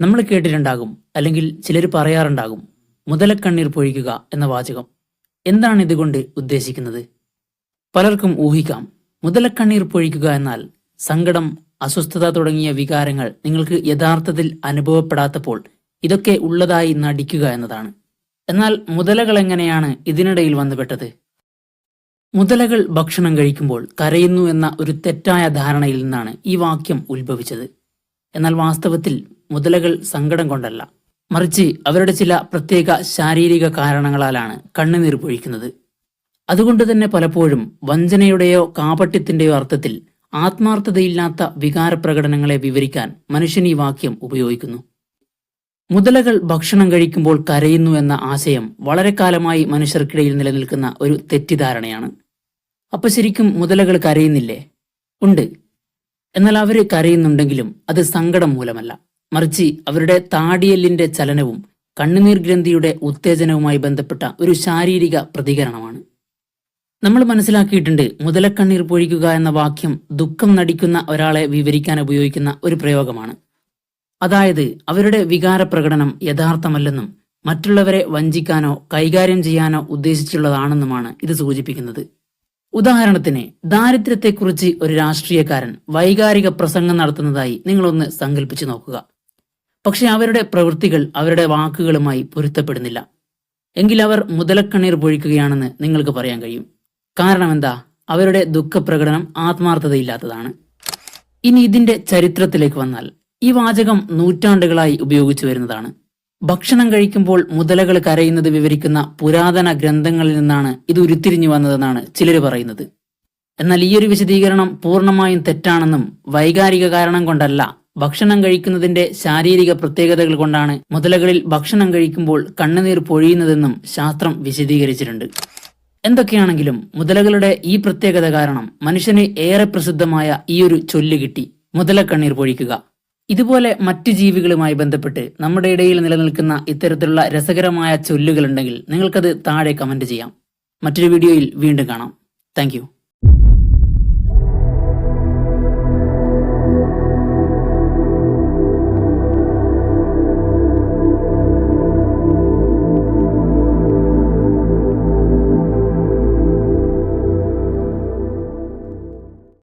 നമ്മൾ കേട്ടിട്ടുണ്ടാകും അല്ലെങ്കിൽ ചിലർ പറയാറുണ്ടാകും മുതലക്കണ്ണീർ പൊഴിക്കുക എന്ന വാചകം. എന്താണ് ഇതുകൊണ്ട് ഉദ്ദേശിക്കുന്നത്? പലർക്കും ഊഹിക്കാം മുതലക്കണ്ണീർ പൊഴിക്കുക എന്നാൽ സങ്കടം അസ്വസ്ഥത തുടങ്ങിയ വികാരങ്ങൾ നിങ്ങൾക്ക് യഥാർത്ഥത്തിൽ അനുഭവപ്പെടാത്തപ്പോൾ ഇതൊക്കെ ഉള്ളതായി നടിക്കുക എന്നതാണ്. എന്നാൽ മുതലകൾ എങ്ങനെയാണ് ഇതിനിടയിൽ വന്നുപെട്ടത്? മുതലകൾ ഭക്ഷണം കഴിക്കുമ്പോൾ കരയുന്നു എന്ന ഒരു തെറ്റായ ധാരണയിൽ നിന്നാണ് ഈ വാക്യം ഉത്ഭവിച്ചത്. എന്നാൽ വാസ്തവത്തിൽ മുതലകൾ സങ്കടം കൊണ്ടല്ല. മറിച്ച് അവരുടെ ചില പ്രത്യേക ശാരീരിക കാരണങ്ങളാലാണ് കണ്ണുനീർ പൊഴിക്കുന്നത്. അതുകൊണ്ട് തന്നെ പലപ്പോഴും വഞ്ചനയുടെയോ കാപട്യത്തിന്റെയോ അർത്ഥത്തിൽ ആത്മാർത്ഥതയില്ലാത്ത വികാരപ്രകടനങ്ങളെ വിവരിക്കാൻ മനുഷ്യൻ ഈ വാക്യം ഉപയോഗിക്കുന്നു. മുതലകൾ ഭക്ഷണം കഴിക്കുമ്പോൾ കരയുന്നു എന്ന ആശയം വളരെ കാലമായി മനുഷ്യർക്കിടയിൽ നിലനിൽക്കുന്ന ഒരു തെറ്റിദ്ധാരണയാണ്. അപ്പൊ ശരിക്കും മുതലകൾ കരയുന്നില്ലേ? ഉണ്ട്. എന്നാൽ അവർ കരയുന്നുണ്ടെങ്കിലും അത് സങ്കടം മൂലമല്ല. മറിച്ച് അവരുടെ താടിയല്ലിന്റെ ചലനവും കണ്ണുനീർ ഗ്രന്ഥിയുടെ ഉത്തേജനവുമായി ബന്ധപ്പെട്ട ഒരു ശാരീരിക പ്രതികരണമാണ്. നമ്മൾ മനസ്സിലാക്കിയിട്ടുണ്ട് മുതലക്കണ്ണീർ പൊഴിക്കുക എന്ന വാക്യം ദുഃഖം നടിക്കുന്ന ഒരാളെ വിവരിക്കാൻ ഉപയോഗിക്കുന്ന ഒരു പ്രയോഗമാണ്. അതായത് അവരുടെ വികാര പ്രകടനം യഥാർത്ഥമല്ലെന്നും മറ്റുള്ളവരെ വഞ്ചിക്കാനോ കൈകാര്യം ചെയ്യാനോ ഉദ്ദേശിച്ചുള്ളതാണെന്നുമാണ് ഇത് സൂചിപ്പിക്കുന്നത്. ഉദാഹരണത്തിന് ദാരിദ്ര്യത്തെക്കുറിച്ച് ഒരു രാഷ്ട്രീയക്കാരൻ വൈകാരിക പ്രസംഗം നടത്തുന്നതായി നിങ്ങളൊന്ന് സങ്കല്പിച്ചു നോക്കുക. പക്ഷെ അവരുടെ പ്രവൃത്തികൾ അവരുടെ വാക്കുകളുമായി പൊരുത്തപ്പെടുന്നില്ല. എങ്കിൽ അവർ മുതലക്കണ്ണീർ പൊഴിക്കുകയാണെന്ന് നിങ്ങൾക്ക് പറയാൻ കഴിയും. കാരണം എന്താ? അവരുടെ ദുഃഖപ്രകടനം ആത്മാർത്ഥതയില്ലാത്തതാണ്. ഇനി ഇതിന്റെ ചരിത്രത്തിലേക്ക് വന്നാൽ ഈ വാചകം നൂറ്റാണ്ടുകളായി ഉപയോഗിച്ചു വരുന്നതാണ്. ഭക്ഷണം കഴിക്കുമ്പോൾ മുതലകൾ കരയുന്നത് വിവരിക്കുന്ന പുരാതന ഗ്രന്ഥങ്ങളിൽ നിന്നാണ് ഇത് ഉരുത്തിരിഞ്ഞു വന്നതെന്നാണ് ചിലർ പറയുന്നത്. എന്നാൽ ഈ ഒരു വിശദീകരണം പൂർണമായും തെറ്റാണെന്നും വൈകാരിക കാരണം കൊണ്ടല്ല ഭക്ഷണം കഴിക്കുന്നതിന്റെ ശാരീരിക പ്രത്യേകതകൾ കൊണ്ടാണ് മുതലകളിൽ ഭക്ഷണം കഴിക്കുമ്പോൾ കണ്ണുനീർ പൊഴിയുന്നതെന്നും ശാസ്ത്രം വിശദീകരിച്ചിട്ടുണ്ട്. എന്തൊക്കെയാണെങ്കിലും മുതലകളുടെ ഈ പ്രത്യേകത കാരണം മനുഷ്യന് ഏറെ പ്രസിദ്ധമായ ഈ ഒരു ചൊല്ല് കിട്ടി മുതലക്കണ്ണീർ പൊഴിക്കുക. ഇതുപോലെ മറ്റു ജീവികളുമായി ബന്ധപ്പെട്ട് നമ്മുടെ ഇടയിൽ നിലനിൽക്കുന്ന ഇത്തരത്തിലുള്ള രസകരമായ ചൊല്ലുകളുണ്ടെങ്കിൽ നിങ്ങൾക്കത് താഴെ കമന്റ് ചെയ്യാം. മറ്റൊരു വീഡിയോയിൽ വീണ്ടും കാണാം. താങ്ക്